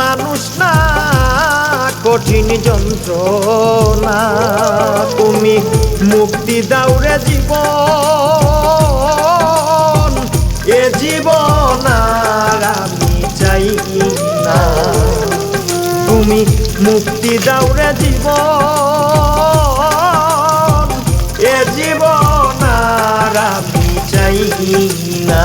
মানুষ না, কঠিন যন্ত্রণা। তুমি মুক্তি দাউরে জীবন, এ জীবন আমি চাই না। তুমি মুক্তি দাউরে জীবন, এ জীবন আমি চাই না।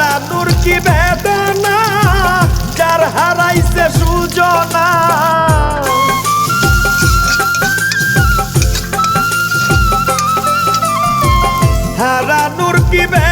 Keep it.